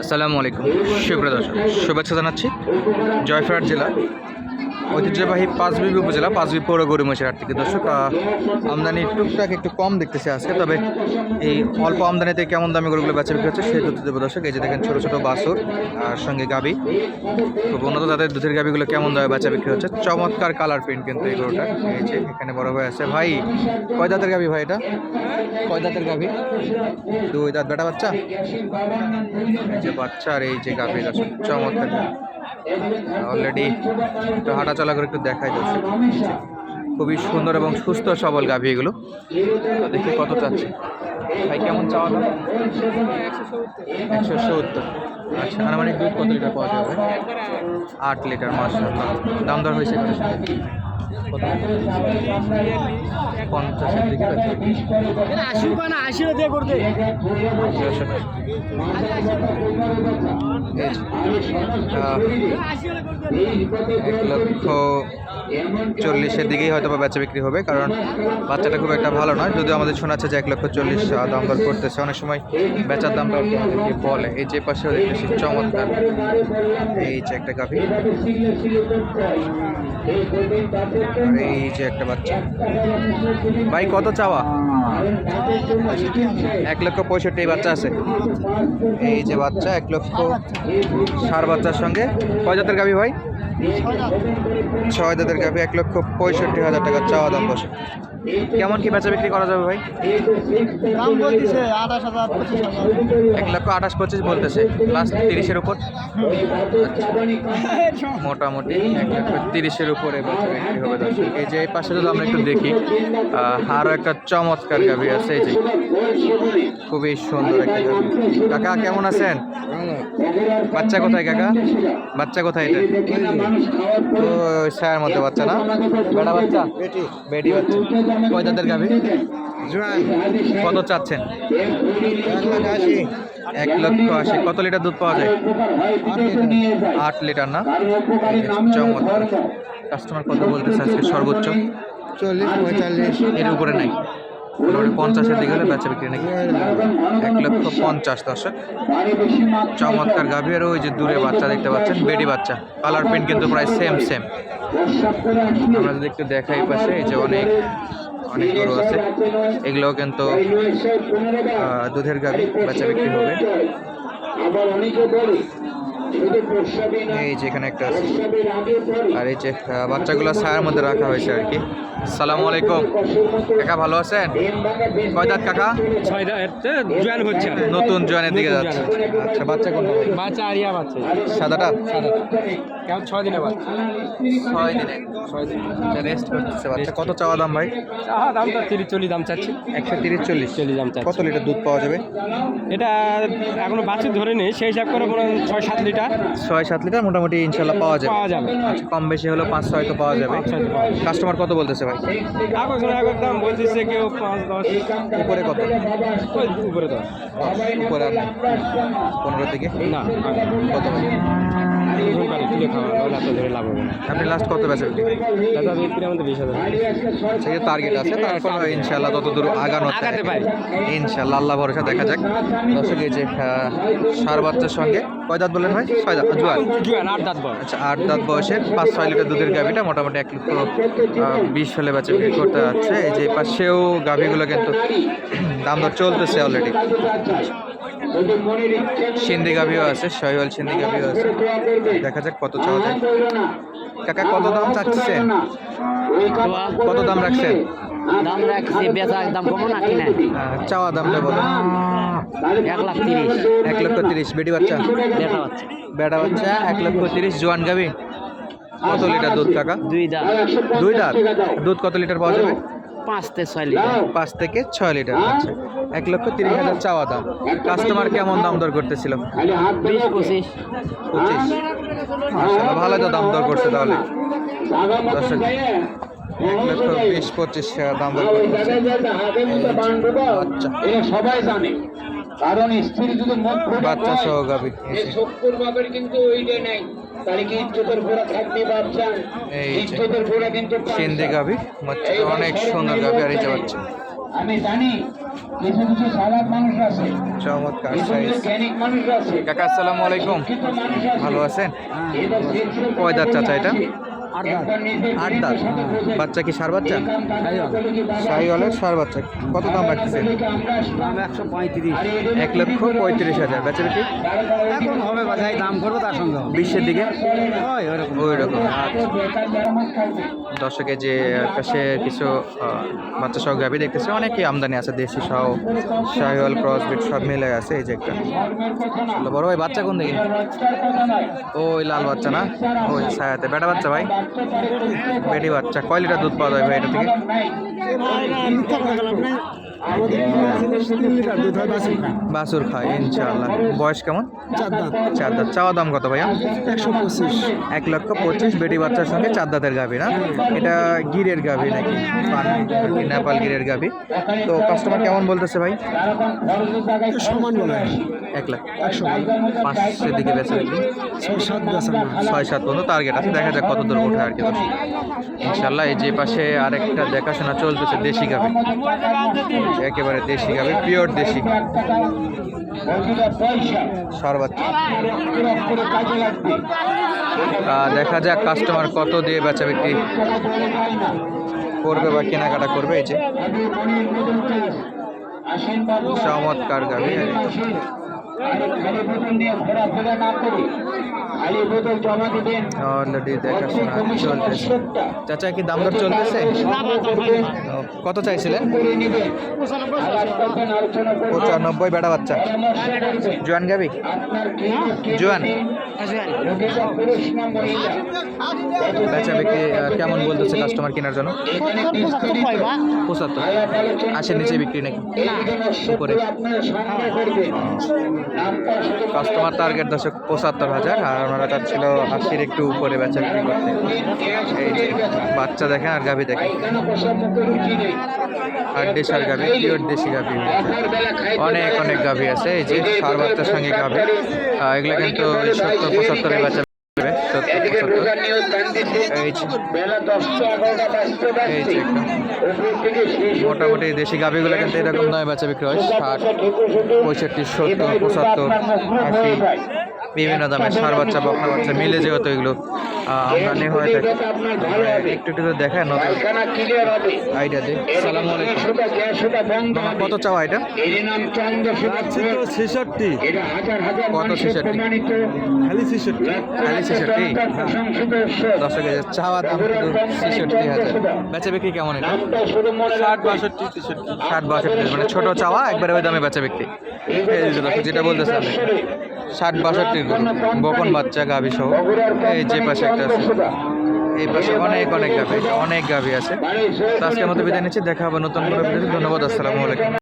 আসসালামু আলাইকুম। সুপ্রিয় দর্শক শুভেচ্ছা জানাচ্ছি জয়ফাট জেলা। ঐতিহ্যবাহী পাঁচ পাঁচবিবি উপজেলা পাঁচবি পৌর গরিমসের হাট থেকে। দর্শক আমদানি টুকটাক একটু কম দেখতেছি আজকে, তবে এই অল্প আমদানিতে কেমন দামে গরুগুলো বেচা বিক্রি হচ্ছে সেই তথ্য দেবো দর্শক। এই যে দেখেন, ছোটো ছোটো বাসুর আর সঙ্গে গাবি। খুব উন্নত তাদের দুধের গাবিগুলো কেমন দামে বেচা বিক্রি হচ্ছে। চমৎকার কালার প্রিন্ট কিন্তু এই গরুটা এই যে এখানে বড় হয়ে আছে। ভাই, কয় দাঁতের গাবি ভাই এটা? কয় দাঁতের গাবি? দুই দাঁত, বেটা বাচ্চা? এই যে বাচ্চা আর এই যে দর্শক, চমৎকার। অলরেডি একটু হাঁটা চলা করে একটু দেখাই যাচ্ছে। খুবই সুন্দর এবং সুস্থ সবল গাভী এগুলো। দেখি কত চাচ্ছে। ভাই, কেমন চাওয়া দাম? একশো সত্তর। আচ্ছা আনুমানিক দুধ কত লিটার পাওয়া যাবে? আট লিটার মাস দাম দর হয়েছে পঞ্চাশের দিকে আশি না আশি দিয়ে করতে এক লক্ষ চল্লিশের দিকেই হয়তো বা বেচা বিক্রি হবে, কারণ বাচ্চাটা খুব একটা ভালো নয়। যদিও আমাদের শোনাচ্ছে যে এক লক্ষ চল্লিশ দাম দর করতেছে। অনেক সময় বেচার দামটা আমাদেরকে বলে। এই যে পাশেও দেখতেছি চমৎকার। এই যে একটা গাভি। এই যে একটা বাচ্চা। ভাই, কত চাওয়া? এক লক্ষ পঁয়ষট্টি বাচ্চা আছে। এই যে বাচ্চা, এক লক্ষ সার বাচ্চার সঙ্গে। কয় জাতের গাভি ভাই? ছয় জাতের গাভি এক লক্ষ পঁয়ষট্টি হাজার টাকা চাওয়া দাম বসে। কেমন কি বেচা বিক্রি করা যাবে ভাই? দাম বলতেছে আঠাশ হাজার পঁচিশ হাজার। এক লক্ষ আঠাশ পঁচিশ বলতেছে। লাস্ট তিরিশের উপর। মোটামুটি এক লক্ষ তিরিশের উপরে বিক্রি হবে দর্শক। এই যে এই পাশে যদি আমরা একটু দেখি আহ, আরও একটা চমৎকার গাভি আছে। এই যে খুবই সুন্দর একটা গাভি। কাকা কেমন আছেন? বাচ্চা কোথায় কাকা? বাচ্চা কোথায় এটা? তো ছায়ার মধ্যে বাচ্চা না? বেটা বাচ্চা? বেটি। বেটি বাচ্চা। কয় দাঁতের গাভি? কত চাচ্ছেন? এক লক্ষ আশি। কত লিটার দুধ পাওয়া যায়? আট লিটার না? চমৎকার। কাস্টমার কত বলতেছে আজকে সর্বোচ্চ? চল্লিশ পঁয়তাল্লিশ। এর উপরে নাই। পঞ্চাশের দিকে হলে বেচা বিক্রি নাকি? এক লক্ষ পঞ্চাশ দর্শক। চমৎকার গাভী আর ওই যে দূরে বাচ্চা দেখতে পাচ্ছেন, বেডি বাচ্চা। কালার প্রিন্ট কিন্তু প্রায় সেম সেম আমরা যদি একটু দেখাই পাশে, এই যে অনেক অনেক গরু আছে। এগুলো কিন্তু দুধের গাভী, বেচা বিক্রি হবে। এই যে এখানে একটা আছে। আর এই যে বাচ্চাগুলো ছায়ার মধ্যে রাখা হয়েছে আর কি। সালামু আলাইকুম। কাকা ভালো আছেন? কয় দাঁত কাকা? ছয় জয়েন হচ্ছে নতুন জয়েনের দিকে যাচ্ছে। আচ্ছা বাচ্চা কোনটা? বাচ্চা? আরিয়া বাচ্চা। সাদাটা কেমন ছয় দিনে বাচ্চা। ছয় দিনে ছয় দিন রেস্ট করতেছে বাচ্চা। কত চাওয়া দাম ভাই? হ্যাঁ দাম তো তিরিশ চল্লিশ দাম চাচ্ছি। একশো তিরিশ চল্লিশ চল্লিশ দাম চাচ্ছি। কত লিটার দুধ পাওয়া যাবে? এটা এখনও বাচ্চা ধরে নেই। সেই হিসাব করে মনে হয় ছয় সাত লিটার ছয় সাত লিটার মোটামুটি ইনশাল্লাহ পাওয়া যাবে। পাওয়া যাবে। আচ্ছা কম বেশি হলেও পাঁচ ছয় তো পাওয়া যাবে। কাস্টমার কত বলতেছে ভাই? এখন দাম বলতেছে কেউ পাঁচ দশ। উপরে কত? উপরে দশ। উপরে পনেরো থেকে না। কত? ভাই? তুলে খাওয়া নাহলে এত ধরে লাভ হবে না। আপনি লাস্ট কত বেচা বিক্রি? দাদা বিক্রি আমাদের বিশ হাজার। সেই টার্গেট আছে তারপর ইনশাল্লাহ ততদূর আগানো আগাতে পারি। ইনশাল্লাহ আল্লাহ ভরসা দেখা যাক। দর্শক এই যে সার বাচ্চার সঙ্গে কয় দাঁত বললেন ভাই? ছয় দাঁত জোয়ার জুয়ান আট দাঁত আচ্ছা আট দাঁত বয়সের পাঁচ ছয় লিটার দুধের গাভিটা মোটামুটি এক লক্ষ বিশ হলে বেচা বিক্রি করতে যাচ্ছে। এই যে পাশেও গাভিগুলো কিন্তু দাম দর চলতেছে অলরেডি সিন্ধি গাভিও আছে শৈওয়াল সিন্ধি গাভিও আছে। দেখা যাক কত চাওয়া যায়। কাকা কত দাম চাচ্ছেন? কত দাম রাখছেন? দাম রাখছি বেচা দাম কমো না কিনে। চাওয়া দামটা বলেন এক লাখ তিরিশ। এক লক্ষ তিরিশ বেটি বাচ্চা? দেখা হচ্ছে বেটা বাচ্চা। এক লক্ষ তিরিশ। জোয়ান গাভি কত লিটার দুধ কাকা? দুই দাম দুই দাঁত? দুধ কত লিটার পাওয়া যাবে? পাঁচ থেকে ছয় লিটার। পাঁচ থেকে ছয় লিটার আচ্ছা। এক লক্ষ তিরিশ হাজার চাওয়া দাম। কাস্টমার কেমন দাম দর করতেছিল? বিশ পঁচিশ। পঁচিশ। মাশাআল্লাহ, ভালো তো দাম দর করছে তাহলে। দর্শক এক লক্ষ বিশ পঁচিশ দাম দর আচ্ছা। সবাই জানে। কারণ স্ত্রী যদি বাচ্চা সহ গাভি। কিন্তু ওইটা নেই। এই সিন্ধি গাভি অনেক সুন্দর গাভি আর এই যে বাচ্চা আমি জানি কিছু কিছু সালাদ মানুষ আছে। চমৎকার কাকা আসসালামু আলাইকুম। ভালো আছেন? কয় চাচা এটা? আট দাঁত। বাচ্চা কি সার বাচ্চা? হলের সার বাচ্চা। কত দাম রাখতেছেন দাম একশো পঁয়ত্রিশ। এক লক্ষ পঁয়ত্রিশ হাজার। বেচা এখন হবে বাজারে দাম করব তার সঙ্গে। বিশের দিকে? ওই রকম। থাকবে। দর্শকে যে পাশে কিছু বাচ্চা সহ গাভি দেখতেছে অনেকই আমদানি আছে দেশি সহ শাহিওয়াল ক্রসবিট সব মিলে আছে এই যে একটা। বড় ভাই বাচ্চা কোন দিকে? ওই লাল বাচ্চা না? ওই ছায়াতে। বেটা বাচ্চা ভাই? বেটি বাচ্চা, কয় লিটার দুধ পাওয়া যায় ভাই এটা থেকে? বাসুর খায়, ইনশাআল্লাহ। বয়স কেমন? চার দাঁত। চাওয়া দাম কত ভাইয়া? একশো পঁচিশ এক লক্ষ পঁচিশ। বেটি বাচ্চার সঙ্গে চার দাঁতের গাভি না? এটা গিরের গাভি নাকি? নেপাল গিরের গাভি? তো কাস্টমার কেমন বলতেছে ভাই? সমান বলে এক লাখ। একশো দিকে বেচা ছয় সাত সাত পর্যন্ত টার্গেট আছে। দেখা যাক কত দূর ওঠে আর কি। ইনশাল্লাহ এই যে পাশে আরেকটা দেখাশোনা চলতেছে দেশি গাভি। একেবারে দেশি গাভি পিওর দেশি। প্রতিটা পয়সা সার বাচ্চা ক্রস করে কাজে লাগবে আহ, দেখা যাক কাস্টমার কত দিয়ে বেচা বিক্রি করবে বা কেনাকাটা করবে। এই যে। চমৎকার গাভি। অলরেডি দেখাশোনা চলতেছে চাচা কি দাম দর চলতেছে? কত চাইছিলেন পঁচানব্বই, বেটা বাচ্চা। জোয়ান গাবি? জোয়ান? বেচা বিক্রি কেমন বলতেছে কাস্টমার কেনার জন্য? পঁচাত্তর। আলাপ নিচে বিক্রি নাকি? উপরে। কাস্টমার টার্গেট দশক পঁচাত্তর হাজার, আর ওনারা চাচ্ছিল আশির একটু উপরে বেচা বিক্রি করতে। বাচ্চা দেখেন আর গাভি দেখেন। আর দেশার গাভি, পিওর দেশি গাভি অনেক অনেক গাভি আছে, এই যে সার বাচ্চার সঙ্গে গাভি। এগুলো কিন্তু সত্তর পঁচাত্তরে। বাচ্চা মোটামুটি দেশি গাভিগুলো কিন্তু এরকম নয় বাচ্চা বিক্রি হয় ষাট, পঁয়ষট্টি, সত্তর, পঁচাত্তর, আশি। বিভিন্ন দামের সার বাচ্চা বকনা বাচ্চা মিলে যেহেতু এগুলো আমদানি হয়ে থাকে। একটু একটু করে দেখায় নতুন আইডিয়া দিই। সালাম আলাইকুম। কত চাওয়া এটা? এর নাম চন্দ্রশেখর ছেষট্টি। কত ছেষট্টি? খালি ছেষট্টি। খালি ছেষট্টি? ঈশ্বর। দশ হাজার চাওয়া দাম ছেষট্টি হাজার। বেচা বিক্রি কেমন এটা? মনে ষাট বাষট্টি তেষট্টি ষাট বাষট্টি মানে ছোট চাওয়া একবারে ওই দামে বেচা বিক্রি। এই যেটা বলতেছে আমি। ষাট বাষট্টির গরু বকন বাচ্চা গাভি সহ এই যে পাশে একটা আছে। এই পাশে অনেক অনেক গাভি অনেক গাভি আছে। আজকের মতো বিদায় নিচ্ছি দেখা হবে নতুন কোনো ভিডিওতে। ধন্যবাদ আসসালামু আলাইকুম।